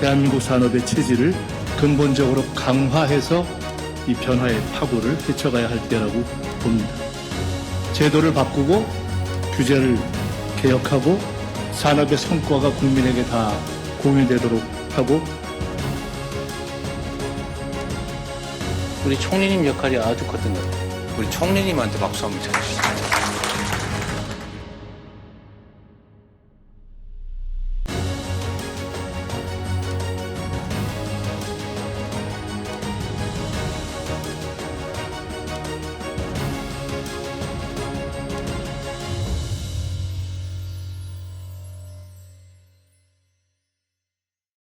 대한민국 산업의 체질을 근본적으로 강화해서 이 변화의 파고를 헤쳐가야 할 때라고 봅니다. 제도를 바꾸고 규제를 개혁하고 산업의 성과가 국민에게 다 공유되도록 하고 우리 총리님 역할이 아주 컸던 것 같아요. 우리 총리님한테 박수 한번 쳐주시죠.